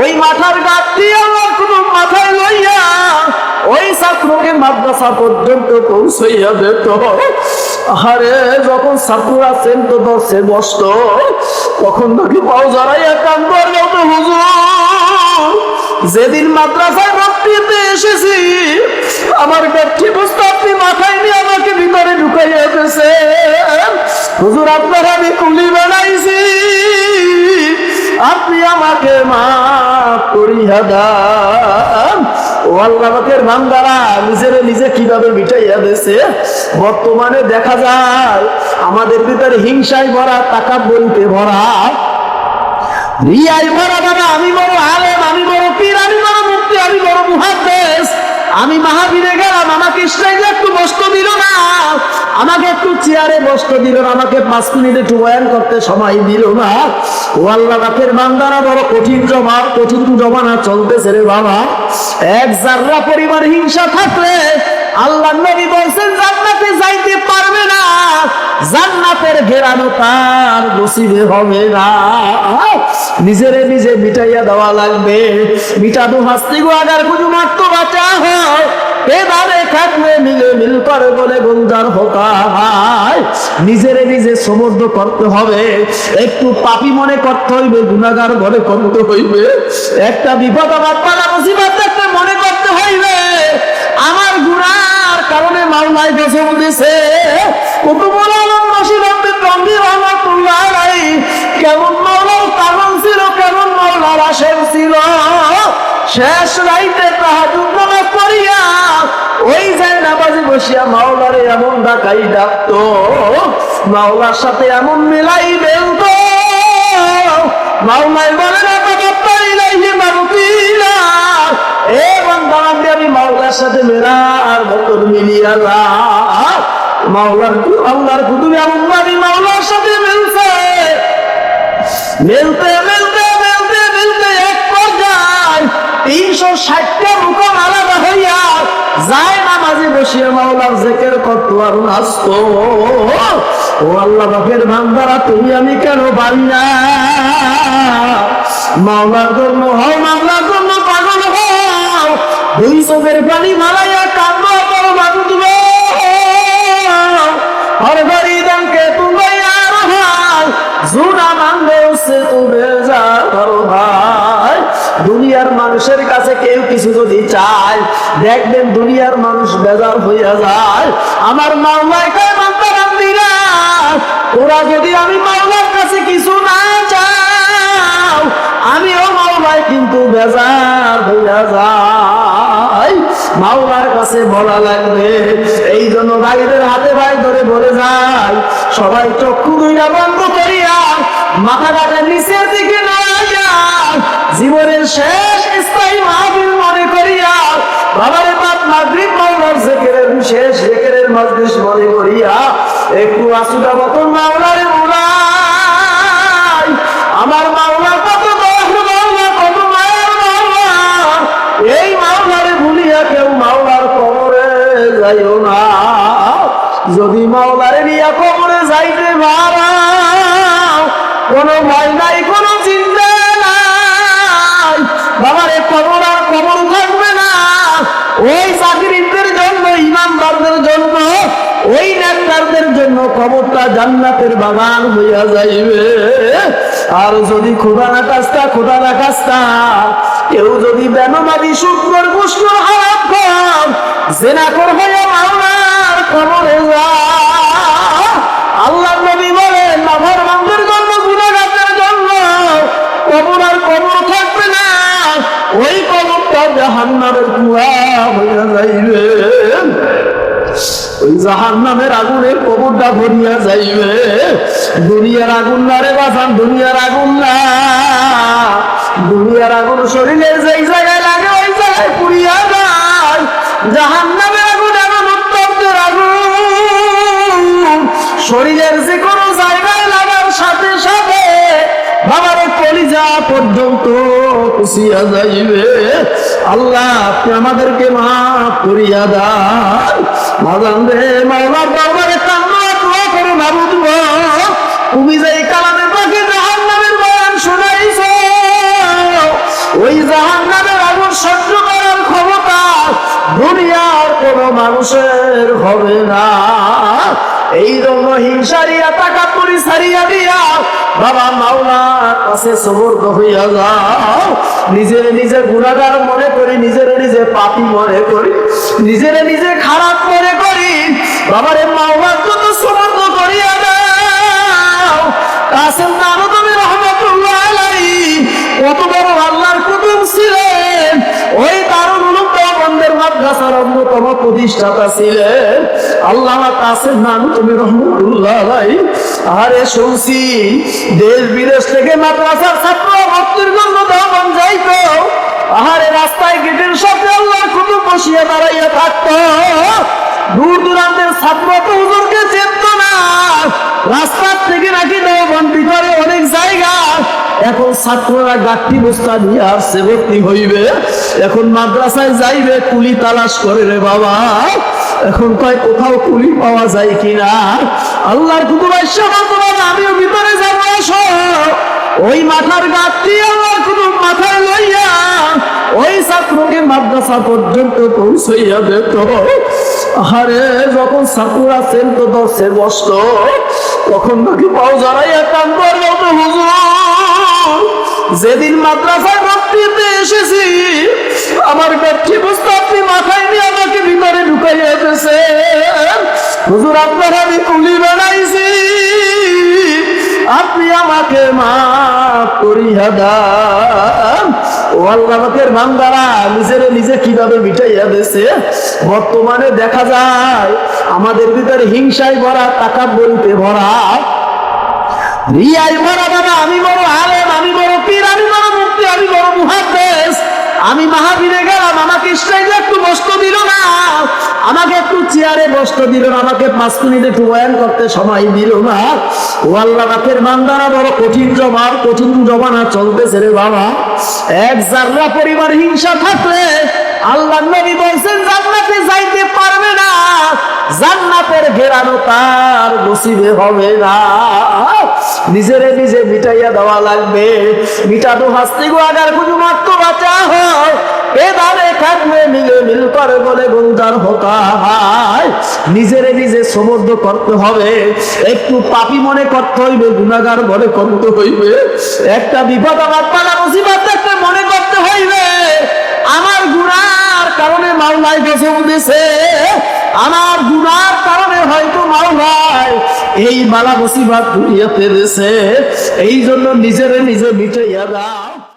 ওই মাথার গাছটি আমার কোনো মাথায় লইয়া ওই ছাত্রকে মাদ্রাসা পর্যন্ত পৌঁছাইয়া দিত। আরে যখন ছাত্ররা চেন্ত দশে বসত, তখন নাকি পাও জড়াইয়া কান্দর মতো হুজুর। যেদিন মাদ্রাসায় ভর্তিতে এসেছি, আমার ব্যক্তি বস্তু আপনি মাথায় নিয়ে আমাকে ভিতরে ঢুকাইয়া দিয়েছে। হুজুর, আপনার আমি কুলি বানাইছি। আপনি আমাকে মাফ নিজে কীভাবে মিটাইয়া বর্তমানে দেখা যায়, আমাদের ভিতরে হিংসায় ভরা টাকা বলতে ভরা আমি বড় আলেম, আমি বড় পীর, আমি বড় মুক্তি আমি বড় মুহাদ্দেশ আমি মাহাবীরে গেলাম, আমাকে একটু বসতে দিল না। আমাকে একটু চেয়ারে বসতে দিল আমাকে পাঁচ মিনিট একটু বয়ান করতে সময় দিল না। ও আল্লাহ বাপের বান্দারা বড় কঠিন জমা কঠিন জমানা চলতেছে রে বাবা। এক জাররা পরিবার হিংসা থাকলে আল্লাহ নবী বলছেন, জান্নাতে যাইতে পারবে না। জান্নাতের ঘেরানো তার নসিবে হবে না। নিজেরে নিজে মিটাইয়া দেওয়া লাগবে। মিটানো হাসতে গো আগার কুজু মাত্র বাঁচা হয়। এভাবে থাকলে মিলে মিল করে বলে গুলজার হতা হয় নিজেরে নিজে সমর্থ করতে হবে। একটু পাপি মনে করতে হইবে গুণাগার মনে করতে হইবে। একটা বিপদ আমার পালা মনে করতে হইবে। আমার গুণার কারণে মাওলাই গজব দিছে। কুতুবুল আলম রশিদ আব্দুল গম্ভীর রহমাতুল্লাহ কেমন মাওলার কারণ ছিল, কেমন মাওলার আশের ছিল। শেষ রাইতে তাহাজুদ নামাজ পড়িয়া ওই যায় নামাজে বসিয়া মাওলারে এমন ডাকাই ডাকতো, মাওলার সাথে এমন মিলাই বেলতো মাওলাই বলে, না আমি মাওলার সাথে মেরা আর মিলিয়া মাওলার আল্লাহর মাওলার সাথে মিলছে। মিলতে মিলতে মিলতে মিলতে এক পর্যায়ে তিনশো ষাটটা রুকন আলাদা হইয়া যায় নামাজে বসিয়ে মাওলার জেকের কত আর নাচত ও আল্লাহ বাপের ভান্দারা তুমি আমি কেন পারি না? মাওলার জন্য হও মাওলার জন্য পাগল হও দুই চোখের পানি মারাইয়া কান্দো বড় তুমি। যা ভাই দুনিয়ার মানুষের কাছে কেউ কিছু যদি চায়, দেখবেন দুনিয়ার মানুষ বেজার হইয়া যায়। আমার মাওলায় ওরা যদি আমি মাওলার কাছে কিছু না চাও, আমিও মাওলায় কিন্তু বেজার হইয়া যায় মাওলার কাছে বলা লাগবে, এই জন্য ভাইদের হাতে ভাই ধরে বলে যায় সবাই চক্ষু দুইটা বন্ধ করিয়া মাথা কাটা নিচের দিকে নাড়াইয়া জীবনের শেষ স্থায়ী মাহবিল মনে করিয়া বাবারে বাপ মাগরিব মাওলার জেকেরের শেষ জেকেরের মজলিস মনে করিয়া একটু আসুদা মতন মাওলারে মোলাই আমার মাওলা কত দশ মাওলা, কত মায়ের মাওলা। এই মাওলারে ভুলিয়া কেউ মাওলার কবরে যাইও না। যদি মাওলারে নিয়ে কবরে যাইতে পারা কোনো ভয় নাই, কোনো চিন্তা কবরটা জান্নাতের বাগান হইয়া যাইবে। আর যদি খোদা না কাস্তা খোদা না কাস্তা কেউ যদি বেনমাদি শুক্র পুষ্কর হারাপ কর জেনা কর কবরে যা আল্লাহ নবী বলেন নাভার বান্ধের জন্য গুণাগাতের জন্য কবর আর কবর থাকবে না। ওই কবরটা জাহান্নামের কুয়া হইয়া যাইবে। ওই জাহান নামের আগুনে কবরটা ভরিয়া যাইবে। দুনিয়ার আগুন না রে বাসান, দুনিয়ার আগুন না। দুনিয়ার আগুন শরীরের যেই জায়গায় লাগে, ওই জায়গায় পুড়িয়া যায়। জাহান নামের আগুন এমন উত্তপ্তের আগুন শরীরের যে কোনো জায়গায় লাগার সাথে সাথে বাবার কলিজা পর্যন্ত খুশিয়া যাইবে। আল্লাহ আপনি আমাদেরকে মাফ করিয়া দান। মাজান রে মাওলার দরবারে কান্না দোয়া করো মাবুদ। তুমি যে এই কালামের পাখি জাহান্নামের বয়ান শোনাইছো, ওই জাহান নামের আগুন সহ্য করার ক্ষমতা দুনিয়ার কোন মানুষের হবে না। এই জন্য হিংসারিয়া টাকা করি সারিয়া দিয়া বাবা মাওলার কাছে সমর্থ হইয়া যাও। নিজের নিজে গুণাগার মনে করি, নিজের নিজে পাপি মনে করি, নিজের নিজে খারাপ মনে করি। বাবারে মাওলার জন্য সমর্থ করিয়া দাও। কাসেম নানদমী রহমতুল্লাহ আলাইহি, কত বড় আল্লাহর কুতুব ছিলেন। ওই দারুল উলুম দেওবন্দের মাদ্রাসার অন্যতম প্রতিষ্ঠাতা ছিলেন আল্লাহ কাসেম নানদমী রহমতুল্লাহ আলাইহি। আরে শুনছি, দেশ বিদেশ থেকে মাদ্রাসার ছাত্র ভর্তির জন্য যাইতো আহারে রাস্তায় গেটের সাথে আল্লাহর কুতুব বসিয়ে দাঁড়াইয়া থাকতো। দূর দূরান্তের ছাত্র তো হুজুরকে চেনত না। রাস্তার থেকে নাকি দেওবন ভিতরে অনেক জায়গা। এখন ছাত্ররা গাঠি বস্তা নিয়ে আসছে, ভর্তি হইবে। এখন মাদ্রাসায় যাইবে, কুলি তালাশ করে রে বাবা। এখন কয়, কোথাও কুলি পাওয়া যায় কিনা? আল্লাহর তোমার, আমিও ভিতরে যাব আসো। ওই মাথার গাছটি আল্লাহর কুতুব মাদ্রাসা পর্যন্ত পৌঁছাইয়া দিত। আরে যখন ছাত্ররা সেন্ত দশে বসত, তখন নাকি পাও জড়াইয়া হুজুর, যেদিন মাদ্রাসায় ভর্তিতে এসেছি, আমার ব্যক্তি বস্তু আপনি মাথায় নিয়ে আমাকে ভিতরে ঢুকাইয়া এসেছে হুজুর, আপনার আমি কুলি বানাইছি। আপনি আমাকে মা করিয়া ও আল্লাহের বান্দারা নিজে কীভাবে মিটাইয়া দিয়েছে? বর্তমানে দেখা যায়, আমাদের ভিতরে হিংসায় ভরা টাকা বলতে ভরা ভরা আমি বড় আলেম, আমি বড় পীর, আমি বড় মুক্তি আমি বড় মুহাদ্দেশ আমি মাহাবীরে আমাকে স্টেজে একটু বসতে দিল না। আমাকে একটু চেয়ারে বসতে দিল না। আমাকে পাঁচ মিনিট একটু বয়ান করতে সময় দিল না। ও আল্লাহ বাকের মান্দারা বড় কঠিন জমার কঠিন জমানা চলতেছে রে বাবা। এক জাররা পরিবার হিংসা থাকলে আল্লাহ নবী বলছেন, জান্নাতে যাইতে পারবে না। জান্নাতের ঘেরানো তার নসিবে হবে না। নিজেরে নিজে মিটাইয়া দেওয়া লাগবে। মিটানো হাসতে গো আগার কোনো মাত্র বাঁচা হয়। এ থাকবে মিলে মিল করে বলে হয়। নিজেরে নিজে সমর্থ করতে হবে। একটু পাপি মনে করতে হইবে, গুণাগার করতে হইবে। একটা বিপদ আমার পালা মনে করতে হইবে। আমার গুনার কারণে মাওলাই গজব দিছে। আমার গুনার কারণে হয়তো মাওলাই এই বালা মুসিবত এই জন্য নিজেরে নিজে মিটাইয়া দাও।